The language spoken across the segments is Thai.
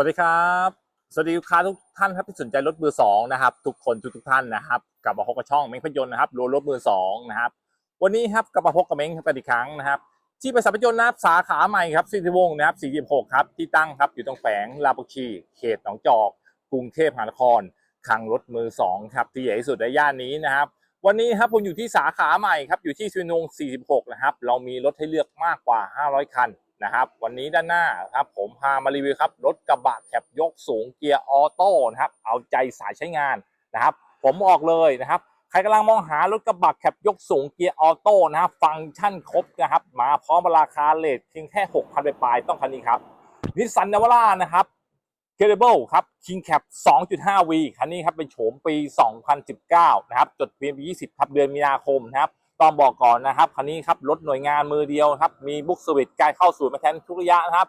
วัสดีครับ สวัสดีลูกค้าทุกท่านครับที่สนใจรถมือสองนะครับทุกคนทุกทุกท่านนะครับกลับมาพบกับช่องเม้งพยนต์นะครับรถรถมือสองนะครับวันนี้ครับกลับมาพบกับเม้งกันอีกครั้งนะครับที่บริษัทพยนต์นะครับสาขาใหม่ครับสิริวงศ์นะครับ46ครับที่ตั้งครับอยู่ตรงแฝงลาบุชีเขตหนองจอก กรุงเทพมหานครคลังรถมือสองครับที่ใหญ่ที่สุดในย่านนี้นะครับวันนี้ครับผมอยู่ที่สาขาใหม่ครับอยู่ที่สิริวงศ์46นะครับเรามีรถให้เลือกมากกว่า 500 คัน นะครับ วันนี้ด้านหน้าครับผมพามารีวิวครับรถกระบะแคบยกสูงเกียร์ออโต้นะครับเอาใจสายใช้งานนะครับ ผมบอกเลยนะครับ ใครกำลังมองหารถกระบะแคบยกสูงเกียร์ออโต้นะครับฟังก์ชันครบนะครับ มาพร้อมราคาเลทเพียงแค่6,000ปปลายต้องคันนี้ครับนิสสันนาวาร่านะครับเคเบิลครับ King Cap 2.5V คันนี้ครับเป็นโฉมปี 2019 นะครับ จดทะเบียนปี 20 ครับ เดือนมีนาคมนะครับ ต้องบอกก่อนนะครับคันนี้ครับรถหน่วยงานมือเดียวครับ มีบุ๊กสวิตการเข้าสู่มาแทนทุกระยะนะครับ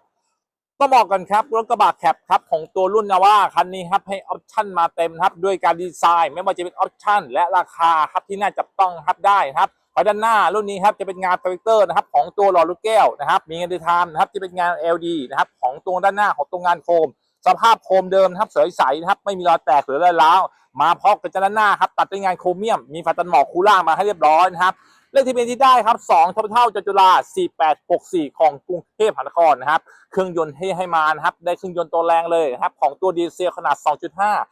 ต้องบอกกันครับรถกระบะแคปครับของตัวรุ่นนาวาคันนี้ครับให้ออปชั่นมาเต็มครับด้วยการดีไซน์ไม่ว่าจะเป็นออปชั่นและราคาครับที่น่าจับต้องครับได้ครับไปด้านหน้ารุ่นนี้ครับจะเป็นงานโปรเจคเตอร์นะครับของตัวหล่อลูกแก้วนะครับมีงานดีไทม์นะครับจะเป็นงาน LD นะครับของตัวด้านหน้าของตัวงานโคม สภาพโคมเดิมครับสวยใสนะครับไม่มีรอยแตกหรือรอยร้าว มาพร้อมกับด้านหน้าครับตัดด้วยงานโครเมียมมีไฟตันหมอกคูล่างมาให้เรียบร้อยนะครับเลขที่เป็นที่ได้ครับ2ทบเท่าจตุลา4864 ของกรุงเทพมหานครนะครับ เครื่องยนต์ให้ให้มานะครับ ได้เครื่องยนต์ตัวแรงเลยนะครับ ของตัวดีเซลขนาด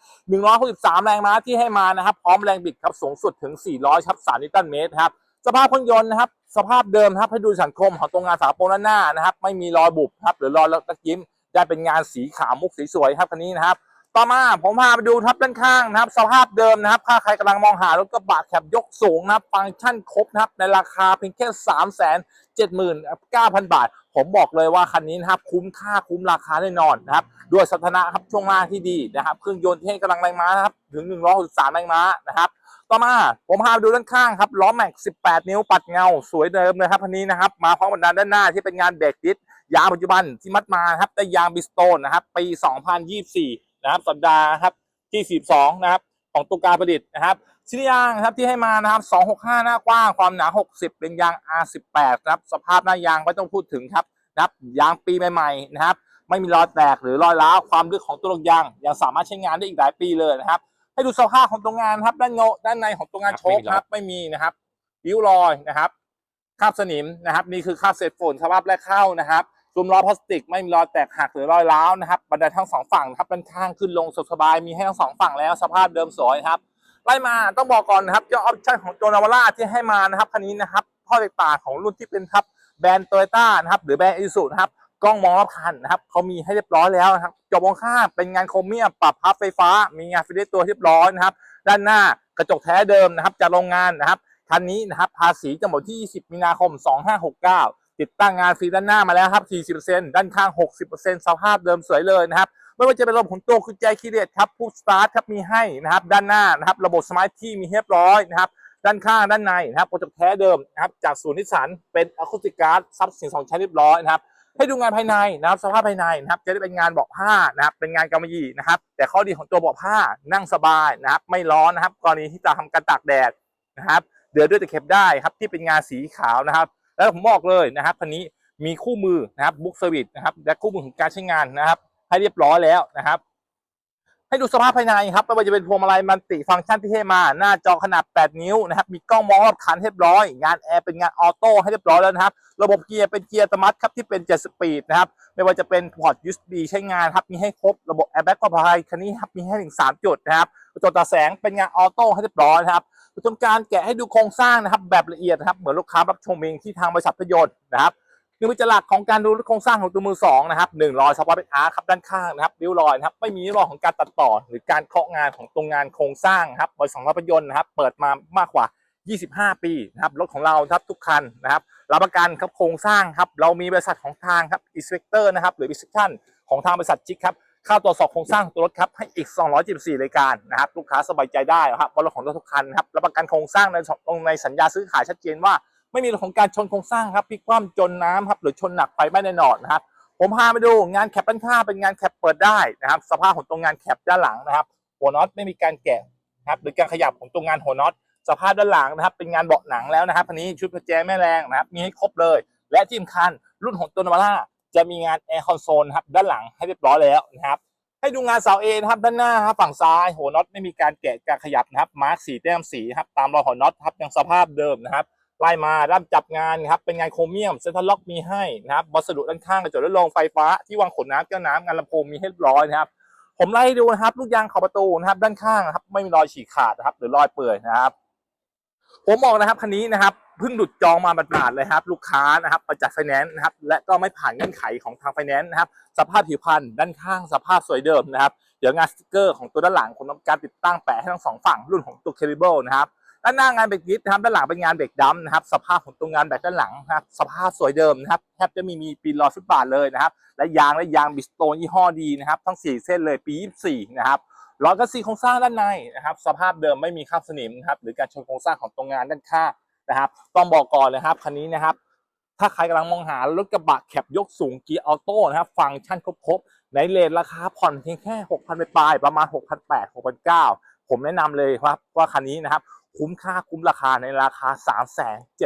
2.5 163 แรงม้าที่ให้มานะครับ พร้อมแรงบิดครับ สูงสุดถึง 400ครับ3นิวตันเมตรครับ สภาพเครื่องยนต์นะครับ สภาพเดิมครับ ให้ดูสังคมของตรงงานฝาโปรงด้านหน้านะครับ ไม่มีรอยบุบครับ หรือรอยตะยิ้ม ได้เป็นงานสีขาวมุกสีสวยครับคันนี้นะครับ ต่อมาผมพาไปดูครับด้านข้างนะครับ สภาพเดิมนะครับถ้าใครกำลังมองหารถกระบะแคบยกสูงนะครับ ฟังก์ชันครบนะครับ ในราคาเพียงแค่สามแสนเจ็ดหมื่นเก้าพันบาท ผมบอกเลยว่าคันนี้นะครับ คุ้มค่าคุ้มราคาแน่นอนนะครับ ด้วยสถานะครับช่วงล่างที่ดีนะครับ เครื่องยนต์ที่ให้กำลังแรงม้านะครับ ถึง1 6 3แรงม้านะครับ ต่อมาผมพาไปดูด้านข้างครับล้อแม็ก 18 นิ้วปัดเงา สวยเดิมเลยครับคันนี้นะครับ มาพร้อมกับด้านหน้าที่เป็นงานเบรกดิสยางปัจจุบันที่มัดมาครับได้ยางบิสโตนนะครับปี 2024 นะครับ สัปดาห์ครับที่ 42 นะครับ ของตัวการประดิษฐ์นะครับชิ้นยางครับที่ให้มานะครับ 265 หน้ากว้างความหนา 60 เป็นยาง R18 นะครับ สภาพหน้ายางไม่ต้องพูดถึงครับนะครับยางปีใหม่ๆนะครับ ไม่มีรอยแตกหรือรอยร้าวความลึกของตัวรถยางยังสามารถใช้งานได้อีกหลายปีเลยนะครับ ให้ดูสภาพของตัวงานครับ ด้านโงด้านในของตัวงานครับโชคไม่มีรอยครับ ไม่มีนะครับริ้วรอยนะครับคราบสนิมนะครับ นี่คือคราบเศษฝุ่นสภาพแรกเข้านะครับ ซุ้มล้อพลาสติกไม่มีรอยแตกหักหรือรอยร้าวนะครับบันไดทั้งสองฝั่งครับด้านข้างขึ้นลงสสบายมีให้ทั้งสองฝั่งแล้วสภาพเดิมสวยครับไล่มาต้องบอกก่อนนะครับเจ้าออปชั่นของตัวนาวาร่าที่ให้มานะครับคันนี้นะครับข้อแตกต่างของรุ่นที่เป็นครับแบรนด์โตโยต้านะครับหรือแบรนด์อิสุนะครับกล้องมองรอบคันนะครับเขามีให้เรียบร้อยแล้วนะครับจอมองข้างเป็นงานโครเมียมปรับพับไฟฟ้า มีงานฟิลเลตตัวเรียบร้อยนะครับ ด้านหน้ากระจกแท้เดิมนะครับจากโรงงานนะครับคันนี้นะครับภาษีจะหมดที่ 20 มีนาคม 2569 ติดตั้งงานฟรีด้านหน้ามาแล้วครับ 40%ด้านข้าง 60%สภาพเดิมสวยเลยนะครับไม่ว่าจะเป็นระบบหมุนตัวคือใจคีย์เลตครับผู้สตาร์ทครับมีให้นะครับ ด้านหน้านะครับระบบสมาร์ทที่มีเรียบร้อยนะครับด้านข้างด้านในนะครับกระจกแท้เดิมนะครับจากศูนย์นิสสันเป็นอะคูสติกการ์ดซับสิ่งสองชั้นเรียบร้อยนะครับให้ดูงานภายในนะครับสภาพภายในนะครับจะได้เป็นงานเบาะผ้านะครับเป็นงานกำมะหยี่นะครับ แต่ข้อดีของตัวเบาะผ้านั่งสบายนะครับ ไม่ร้อนนะครับ กรณีที่จะทำการตากแดดนะครับเดือดด้วยตะเข็บได้ครับที่เป็นงานสีขาวนะครับ แล้วผมบอกเลยนะครับคันนี้มีคู่มือนะครับบุ๊กเซอร์วิสนะครับและคู่มือของการใช้งานนะครับ ให้เรียบร้อยแล้วนะครับ ให้ดูสภาพภายในครับไม่ว่าจะเป็นพวงมาลัยมันติฟังก์ชันที่ให้มา หน้าจอขนาด 8 นิ้วนะครับ มีกล้องมองรอบคันเรียบร้อย งานแอร์เป็นงานออโต้ให้เรียบร้อยแล้วนะครับ ระบบเกียร์เป็นเกียร์อัตมัติครับที่เป็น 7 สปีดนะครับ ไม่ว่าจะเป็นพอร์ต USB ใช้งานครับ มีให้ครบ ระบบแอร์แบ็กก็ภายคันนี้ครับ มีให้ถึง 3 จุดนะครับกระจกตาแสงเป็นงานออโต้ให้เรียบร้อยนะครับ ทำการแกะให้ดูโครงสร้างนะครับ แบบละเอียดนะครับเหมือนลูกค้ารับชมเองที่ทางบริษัทพยนต์นะครับหนึ่งวิจารณ์ของการดูโครงสร้างของตัวมือสองนะครับหนึ่งรอยสปอร์เป็นอาร์ครับด้านข้างนะครับริ้วรอยนะครับไม่มีรอยของการตัดต่อ หรือการเคาะงานของตรงงานโครงสร้างครับบริษัทพยนต์นะครับ เปิดมามากกว่า 25 ปีนะครับรถของเราครับทุกคันนะครับรับประกันครับโครงสร้างครับเรามีบริษัทของทางครับอินสเปกเตอร์นะครับหรือ inspection ของทางบริษัทจิกครับ ข้าตรวจสอบโครงสร้างตัวรถครับให้อีก 274รายการนะครับลูกค้าสบายใจได้ครับว่ารถของรถทุกคันครับรับประกันโครงสร้างในตรงในสัญญาซื้อขายชัดเจนว่า ไม่มีเรื่องของการชนโครงสร้างครับพลิกคว่ำจนน้ำครับหรือชนหนักไฟไหม้แน่นอนนะครับผมพาไปดูงานแคปด้านข้างเป็นงานแคปเปิดได้นะครับ สภาพของตรงงานแคปด้านหลังนะครับ หัวน็อตไม่มีการแกะนะครับหรือการขยับของตรงงานหัวน็อตสภาพด้านหลังนะครับ เป็นงานเบาะหนังแล้วนะครับอันนี้ชุดประแจแม่แรงนะครับ มีให้ครบเลย และที่สำคัญรุ่นของตัวนวาร่า จะมีงานแอร์คอนโซลครับด้านหลังให้เรียบร้อยแล้วนะครับให้ดูงานเสาเอนะครับด้านหน้าครับฝั่งซ้ายหัวน็อตไม่มีการแกะการขยับนะครับมาร์กสีแต้มสีครับตามรอยหัวน็อตครับยังสภาพเดิมนะครับไล่มาด้านจับงานครับเป็นงานโครเมียมเซ็นทรัลล็อกมีให้นะครับวัสดุด้านข้างกระจกและโรงไฟฟ้าที่วางขนน้ำแก้วน้ำงานลำโพงมีให้เรียบร้อยนะครับผมไล่ดูนะครับลูกยางขอบประตูนะครับด้านข้างครับไม่มีรอยฉีกขาดนะครับหรือรอยเปื่อยนะครับผมบอกนะครับคันนี้นะครับ เพิ่งหลุดจองมาบาดๆเลยครับ ลูกค้านะครับมาจากไฟแนนซ์นะครับ และก็ไม่ผ่านเงื่อนไขของทางไฟแนนซ์นะครับ สภาพผิวพรรณด้านข้างสภาพสวยเดิมนะครับ เดี๋ยวงานสติกเกอร์ของตัวด้านหลังผมทำการติดตั้งแปะให้ทั้งสองฝั่งรุ่นของตัวเคเบิลนะครับด้านหน้างานเบรกดิสนะครับด้านหลังเป็นงานเบรกดัมนะครับสภาพของตัวงานแบกด้านหลังนะครับสภาพสวยเดิมนะครับแทบจะมีมีปีนรอยฟุตบาทเลยนะครับ และยางและยางบิสโตนยี่ห้อดีนะครับทั้ง 4 เส้นเลยปี 24 นะครับล้อกัสซีโครงสร้างด้านในนะครับสภาพเดิมไม่มีคราบสนิมนะครับหรือการชนโครงสร้างของตัวงานด้านข้าง นะครับ ต้องบอกก่อนเลยครับคันนี้นะครับ ถ้าใครกำลังมองหารถกระบะแคปยกสูงเกียร์ออโต้นะครับฟังก์ชันครบๆในเลทราคาผ่อนเพียงแค่ 6,000ไปปลายประมาณ 6,800 6,900 ผมแนะนำเลยครับว่าคันนี้นะครับคุ้มค่าคุ้มราคาในราคา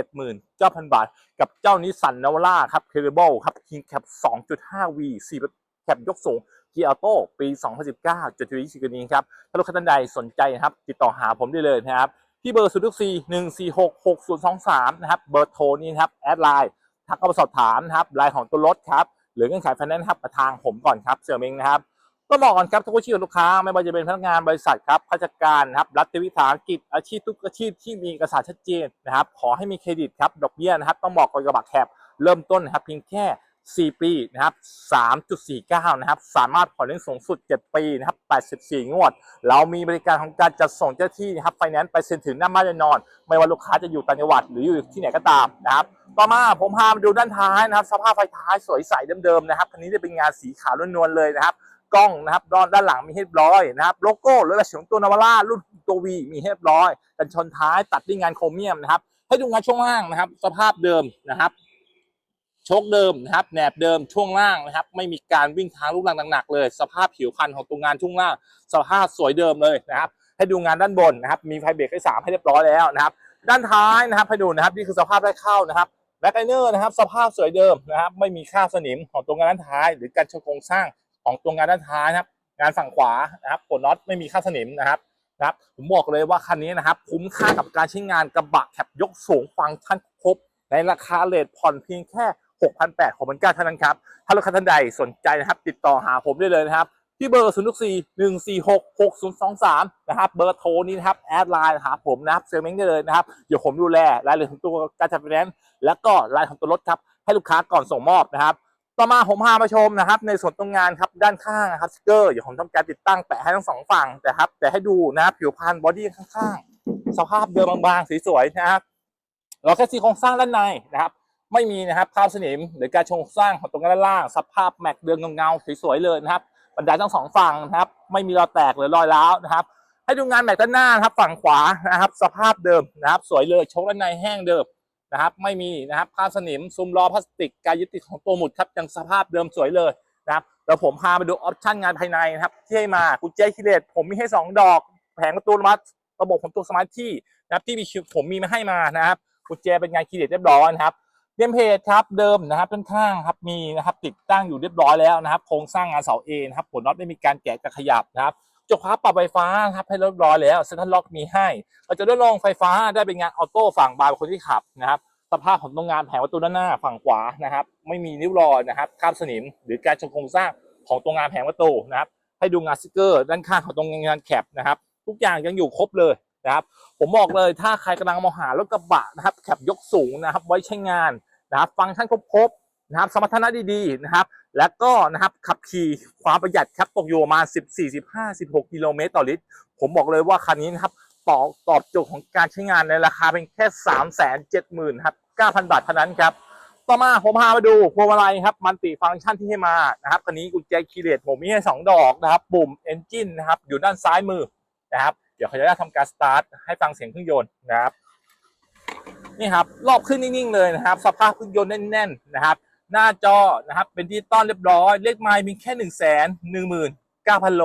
379,000 บาท กับเจ้านิสสันนาวาร่าครับเคเบิลครับ King Cap 2.5V 4แคปยกสูงเกียร์ออโต้ปี 2019จดทวิตกันนี้ครับ ถ้ารถคันใดสนใจนะครับ ติดต่อหาผมได้เลยนะครับ ที่เบอร์ 0 4 1 4 6 6 0 2 3 นะครับ เบอร์โทรนี้นะครับ แอดไลน์ทักเข้ามาสอบถามนะครับไลน์ของตัวรถครับ หรือเงื่อนไขไฟแนนซ์ครับมาทางผมก่อนครับเสี่ยวเมงนะครับก็บอกก่อนครับทุกอาชีพลูกค้าไม่ว่าจะเป็นพนักงานบริษัทครับข้าราชการครับรัฐวิสาหกิจอาชีพทุกอาชีพที่มีเอกสารชัดเจนนะครับ ขอให้มีเครดิตครับดอกเบี้ยนะครับ ต้องบอกก่อนกระบะแคบเริ่มต้นนะครับเพียงแค่ 4 ปีนะครับ 3.49 นะครับ สามารถผ่อนได้สูงสุด 7 ปีนะครับ 84 งวด เรามีบริการของการจัดส่งเจ้าที่นะครับ ไฟแนนซ์ไปเซ็นถึงหน้าบ้านแน่นอน ไม่ว่าลูกค้าจะอยู่ต่างจังหวัดหรืออยู่ที่ไหนก็ตามนะครับ ต่อมาผมพามาดูด้านท้ายนะครับ สภาพไฟท้ายสวยใสเดิมๆนะครับ คันนี้จะเป็นงานสีขาวล้วนๆเลยนะครับ กล้องนะครับด้านด้านหลังมีให้ร้อยนะครับ โลโก้รือราชของตัวนาวาร่ารุ่นตัววีมีให้ร้อยกันชนท้ายตัดด้วยงานโครเมียมนะครับ ให้ดูงานช่วงล่างนะครับ สภาพเดิมนะครับ ชคเดิมนะครับแหนบเดิมช่วงล่างนะครับ ไม่มีการวิ่งทางลูกรังหนักๆเลย สภาพผิวพันธุ์ของตัวงานช่วงล่าง สภาพสวยเดิมเลยนะครับ ให้ดูงานด้านบนนะครับ มีไฟเบรกให้สามให้เรียบร้อยแล้วนะครับ ด้านท้ายนะครับให้ดูนะครับนี่คือสภาพได้เข้านะครับแบ็คไลเนอร์นะครับสภาพสวยเดิมนะครับ ไม่มีค่าสนิมของตัวงานด้านท้าย หรือการชนโครงสร้างของตัวงานด้านท้ายนะครับ งานฝั่งขวานะครับปลดน็อตไม่มีค่าสนิมนะครับนะครับผมบอกเลยว่าคันนี้นะครับคุ้มค่ากับการใช้งานกระบะแคปยกสูงฟังก์ชันครบในราคาเลทผ่อนเพียงแค่ 6,800ของมันก้าเท่านั้นครับ ถ้ารถคันใดสนใจนะครับ ติดต่อหาผมได้เลยนะครับ ที่เบอร์0 4 1 4 6 6 0 2 3 นะครับ เบอร์โทรนี้นะครับ แอดไลน์หาผมนะครับเซลเม้งได้เลยนะครับ เดี๋ยวผมดูแลรายละเอียดของตัวการจัดไฟแนนซ์แล้วก็รายของตัวรถครับ ให้ลูกค้าก่อนส่งมอบนะครับต่อมาผมพามาชมนะครับ ในส่วนตรงงานครับด้านข้างนะครับสติกเกอร์เดี๋ยวผมทำการติดตั้งแปะให้ทั้งสองฝั่งแต่ครับแต่ให้ดูนะครับผิวพรรณบอดี้ข้างๆ สภาพเดิมบางๆสวยๆนะครับเราแค่ซีโครงสร้างด้านในนะครับ ไม่มีนะครับคราบสนิมหรือการโครงสร้างของตรงด้านล่าง สภาพแม็กเดืองเงาๆสวยๆเลยนะครับบันไดทั้งสองฝั่งนะครับ ไม่มีรอยแตกหรือรอยร้าวนะครับ ให้ดูงานแม็กด้านหน้านะครับ ฝั่งขวานะครับ สภาพเดิมนะครับ สวยเลยชคด้านในแห้งเดิมนะครับ ไม่มีนะครับคราบสนิมซุ้มล้อพลาสติกการยึดติดของตัวหมุดครับยังสภาพเดิมสวยเลยนะครับเดี๋ยวผมพาไปดูออปชั่นงานภายในนะครับที่ให้มากุญแจคิเลตผมมีให้สองดอก แผงประตูมัดระบบของตัวสมาร์ทที่นะครับที่มีผมมีมาให้มานะครับกุญแจเป็นงานคิเลตเรียบร้อยนะครับ เดมเพจครับเดิมนะครับด้านข้างครับมีนะครับติดตั้งอยู่เรียบร้อยแล้วนะครับโครงสร้างงานเสาเอนะครับผลน็อตไม่มีการแกะกระขยับนะครับจกพับปรับไฟฟ้านะครับให้เรียบร้อยแล้วเซ็นทรัลล็อกมีให้เราจะได้ลองไฟฟ้าได้เป็นงานออโต้ฝั่งบาร์คนที่ขับนะครับสภาพของตรงงานแผงประตูด้านหน้าฝั่งขวานะครับ ไม่มีนิ้วรอยนะครับคราบสนิม หรือการชนโครงสร้างของตรงงานแผงประตูนะครับ ให้ดูงานสติกเกอร์ ด้านข้างของตรงงานแคปนะครับ ทุกอย่างยังอยู่ครบเลยนะครับ ผมบอกเลยถ้าใครกำลังมองหารถกระบะนะครับแคปยกสูงนะครับ ไว้ใช้งาน นะครับ ฟังก์ชันครบๆนะครับ สมรรถนะดีๆนะครับ แล้วก็นะครับขับขี่ความประหยัดครับตกอยู่ประมาณ 14 15 16 กิโลเมตรต่อลิตร ผมบอกเลยว่าคันนี้นะครับตอบตอบโจทย์ของการใช้งานในราคาเป็นแค่ 3 7 0 0 0 0ครับ9,000 บาทเท่านั้นครับ ต่อมาผมพามาดูพวงมาลัยครับ มันติฟังก์ชันที่ให้มานะครับคันนี้กุญแจคีย์เลตผมมีให้ 2 ดอกนะครับ ปุ่มเอนจินนะครับ อยู่ด้านซ้ายมือนะครับ เดี๋ยวเขาจะได้ทำการสตาร์ทให้ฟังเสียงเครื่องยนต์นะครับ นี่ครับรอบขึ้นนิ่งๆเลยนะครับ สภาพเครื่องยนต์แน่นๆนะครับ หน้าจอนะครับเป็นดิจิตอลเรียบร้อยเลขไมล์มีแค่หนึ่งแสนหนึ่งหมื่นเก้าพันโล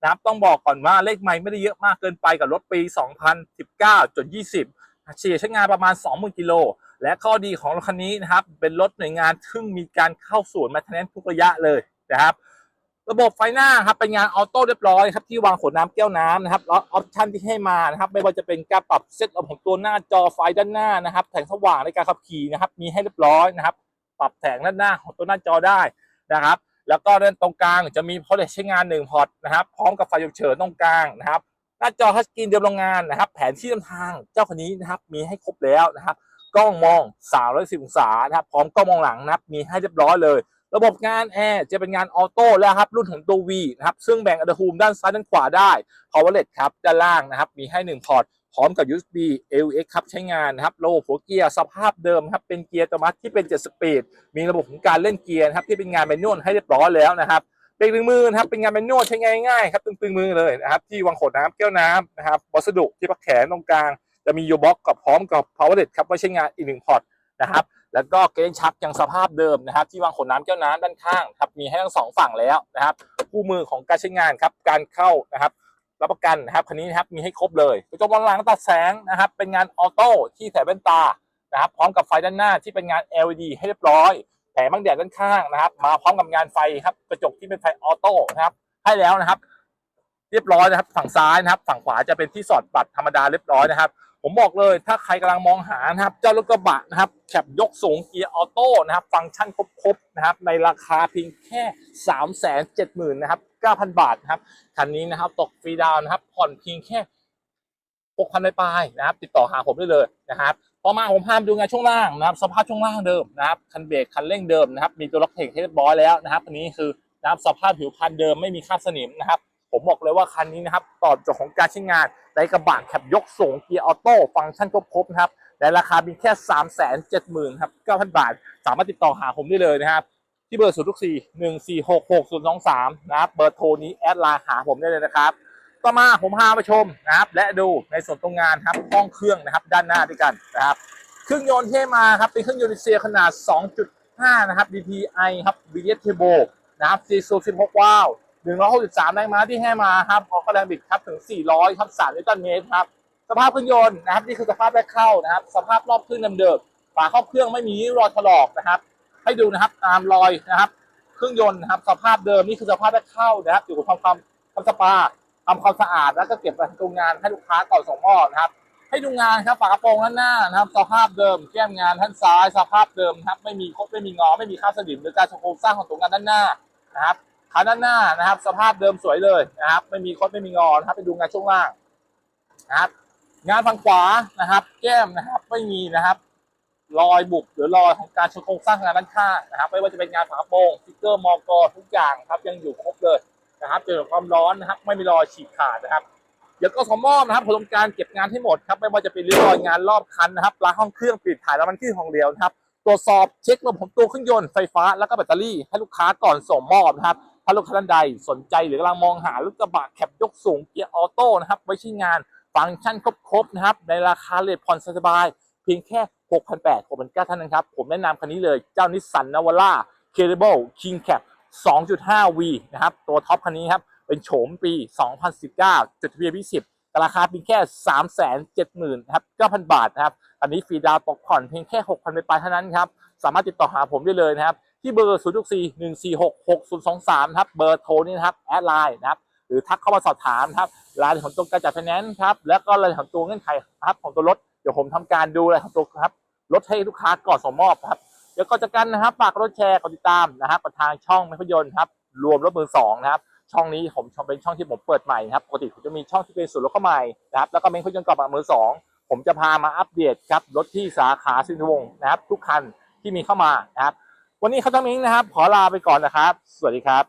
นะครับต้องบอกก่อนว่าเลขไมล์ไม่ได้เยอะมากเกินไปกับรถปี 2019จน20เฉลี่ยใช้งานประมาณ 20,000กิโลและข้อดีของรถคันนี้นะครับเป็นรถหน่วยงานซึ่งมีการเข้าศูนย์มทเทนทุกระยะเลยนะครับ ระบบไฟหน้าครับเป็นงานออโต้เรียบร้อยครับที่วางขวดน้ำแก้วน้ำนะครับแล้วออปชันที่ให้มานะครับ ไม่ว่าจะเป็นการปรับเซตของตัวหน้าจอไฟด้านหน้านะครับแสงสว่างในการขับขี่นะครับ มีให้เรียบร้อยนะครับ ปรับแสงด้านหน้าของตัวหน้าจอได้นะครับ แล้วก็ด้านตรงกลางจะมีพอร์ตใช้งาน1พอร์ตนะครับพร้อมกับไฟฉุกเฉินตรงกลางนะครับ หน้าจอทัชสกรีนเดิมโรงงานนะครับ แผนที่นำทางเจ้าคันนี้นะครับ มีให้ครบแล้วนะครับกล้องมอง310องศานะครับ พร้อมกล้องมองหลังนะครับ มีให้เรียบร้อยเลย ระบบงานแอร์จะเป็นงานออโต้แล้วครับรุ่นของตัว V นะครับซึ่งแบ่งอุณหภูมิด้านซ้ายด้านขวาได้ powerless ครับด้านล่างนะครับมีให้ 1 พอร์ตพร้อมกับ USB AUX ครับใช้งานนะครับระบบหัวเกียร์สภาพเดิมครับเป็นเกียร์อัตโนมัติที่เป็น 7 สปีด มีระบบของการเล่นเกียร์นะครับที่เป็นงานแมนนวลให้เรียบร้อยแล้วนะครับเบรกดึงมือนะครับเป็นงานแมนนวลใช้ง่ายครับตึงๆมือเลยนะครับที่วางขวดน้ำแก้วน้ำนะครับวัสดุที่พักแขนตรงกลาง จะมีโยบ็อกกับพร้อมกับ powerless ครับไว้ใช้งานอีกหนึ่งพอร์ตนะครับ แล้วก็เกรนชักยังสภาพเดิมนะครับ ที่วางขวดน้ำแก้วน้ำด้านข้างครับมีให้ทั้งสองฝั่งแล้วนะครับคู่มือของการใช้งานครับการเข้านะครับรับประกันนะครับคันนี้นะครับมีให้ครบเลยกระจกมองหลังตัดแสงนะครับ เป็นงานออโต้ที่ใส่แว่นตานะครับ พร้อมกับไฟด้านหน้าที่เป็นงาน LED ให้เรียบร้อย แผงบังแดดด้านข้างนะครับ มาพร้อมกับงานไฟครับกระจกที่เป็นไฟออโต้นะครับให้แล้วนะครับ เรียบร้อยนะครับ ฝั่งซ้ายนะครับ ฝั่งขวาจะเป็นที่สอดบัตรธรรมดาเรียบร้อยนะครับ ผมบอกเลยถ้าใครกำลังมองหานะครับ เจ้ารถกระบะนะครับแคบยกสูงเกียร์ออโต้นะครับ ฟังก์ชันครบๆนะครับ ในราคาเพียงแค่ 3 7 0 0 0 0นะครับ9,000 บาทนะครับคันนี้นะครับตกฟรีดาวนะครับ ผ่อนเพียงแค่6,000ปลายนะครับ ติดต่อหาผมได้เลยนะครับต่อมาผมพาไปดูงานช่วงล่างนะครับ สภาพช่วงล่างเดิมนะครับคันเบรกคันเร่งเดิมนะครับ มีตัวล็อกเทคให้เรียบร้อยแล้วนะครับอันนี้คือนะครับสภาพผิวพันเดิมไม่มีคราบสนิมนะครับ ผมบอกเลยว่าคันนี้นะครับ ตอบโจทย์ของการใช้งาน ในกระบะแคบยกสูงเกียร์ออโต้ฟังก์ชันครบๆนะครับในราคาเพียงแค่ 3 7 0 0 0 0ครับ9,000 บาท สามารถติดต่อหาผมได้เลยนะครับ ที่เบอร์ 0 6 4 1 4 6 6 0 2 3 นะครับ เบอร์โทรนี้แอดไลน์หาผมได้เลยนะครับ ต่อมาผมพาไปชมนะครับ และดูในส่วนตรงงานครับห้องเครื่องนะครับด้านหน้าด้วยกันนะครับ เครื่องยนต์ที่มาครับเป็นเครื่องยนต์ดีเซลขนาด 2.5 นะครับ DPI ครับ VDS Turbo นะครับ4สูบ16วาล์ว 163แรงม้าที่ให้มาครับออกแรงบิดครับถึง 400ครับ3นิวตันเมตรครับสภาพเครื่องยนต์นะครับนี่คือสภาพแรกเข้านะครับ สภาพรอบเครื่องเดิมๆฝาครอบเครื่องไม่มีรอยถลอกนะครับ ให้ดูนะครับตามรอยนะครับ เครื่องยนต์นะครับ สภาพเดิมนี่คือสภาพแรกเข้านะครับอยู่กับทำความทำสปาทำความสะอาดแล้วก็เก็บไปตรงงานให้ลูกค้าก่อนส่งมอบนะครับ ให้ดูงานครับฝากระโปรงด้านหน้านะครับ สภาพเดิมแก้มงานท่านซ้าย สภาพเดิมครับ ไม่มีครบไม่มีงอ ไม่มีค่าบสนิมหรือการโครงสร้างของตัวงานด้านหน้านะครับ ขาด้านหน้านะครับ สภาพเดิมสวยเลยนะครับ ไม่มีคดไม่มีงอนะครับไปดูงานช่วงล่างนะครับ งานฝั่งขวานะครับ แก้มนะครับไม่มีนะครับ รอยบุบหรือรอยของการชนโครงสร้างงานด้านข้างนะครับ ไม่ว่าจะเป็นงานฝากระโปรงสติ๊กเกอร์มอกอทุกอย่างครับ ยังอยู่ครบเลยนะครับเจอความร้อนนะครับ ไม่มีรอยฉีกขาดนะครับเดี๋ยวก็สมมอบนะครับผมทำการเก็บงานให้หมดครับ ไม่ว่าจะเป็นริ้วรอยงานรอบคันนะครับล้างห้องเครื่องปิดถ่ายแล้วมันขึ้นของเดียวนะครับตรวจสอบเช็คระบบตัวเครื่องยนต์ไฟฟ้าแล้วก็แบตเตอรี่ให้ลูกค้าก่อนส่งมอบนะครับ ถ้าลูกค้าท่านใดสนใจหรือกำลังมองหารถกระบะแคปยกสูงเกียร์ออโต้นะครับไว้ใช้งานฟังก์ชันครบๆนะครับในราคาเลทผ่อนสบายเพียงแค่6,800 6,900เท่านั้นครับ ผมแนะนำคันนี้เลยเจ้านิสสันนาวาร่าเคเบิลคิงแคป 2.5V นะครับ ตัวท็อปคันนี้ครับ เป็นโฉมปี 2019จุดทะเบียนพิ10แต่ราคาเพียงแค่ 3 7 0 0 0 0นะครับ9,000 บาทนะครับ อันนี้ฟรีดาวน์ตกผ่อนเพียงแค่ 6,000 ไปปลายเท่านั้นครับ สามารถติดต่อหาผมได้เลยนะครับ ที่เบอร์ 0 6 4 1 4 6 6 0 2 3ครับ เบอร์โทรนี่นะครับ แอดไลน์นะครับ หรือทักเข้ามาสอบถามนะครับ รายละเอียดของตัวการจัดไฟแนนซ์ครับ แล้วก็รายละเอียดของตัวเงื่อนไขครับของตัวรถ เดี๋ยวผมทำการดูรายละเอียดของตัวครับ รถให้ลูกค้าก่อนส่งมอบครับ เดี๋ยวก่อนจากกันนะครับ ฝากรถแชร์ กดติดตามนะครับกับทางช่องภาพยนต์ครับ รวมรถมือสองนะครับ ช่องนี้ผมชอบเป็นช่องที่ผมเปิดใหม่นะครับ ปกติผมจะมีช่องที่เป็นส่วนลดเข้าใหม่นะครับ แล้วก็เป็นเครยนต์กระบมือสองผมจะพามาอัปเดตครับรถที่สาขาสินทวงศ์นะครับ ทุกคันที่มีเข้ามานะครับ วันนี้เขาต้องมิ้งนะครับ ขอลาไปก่อนนะครับ สวัสดีครับ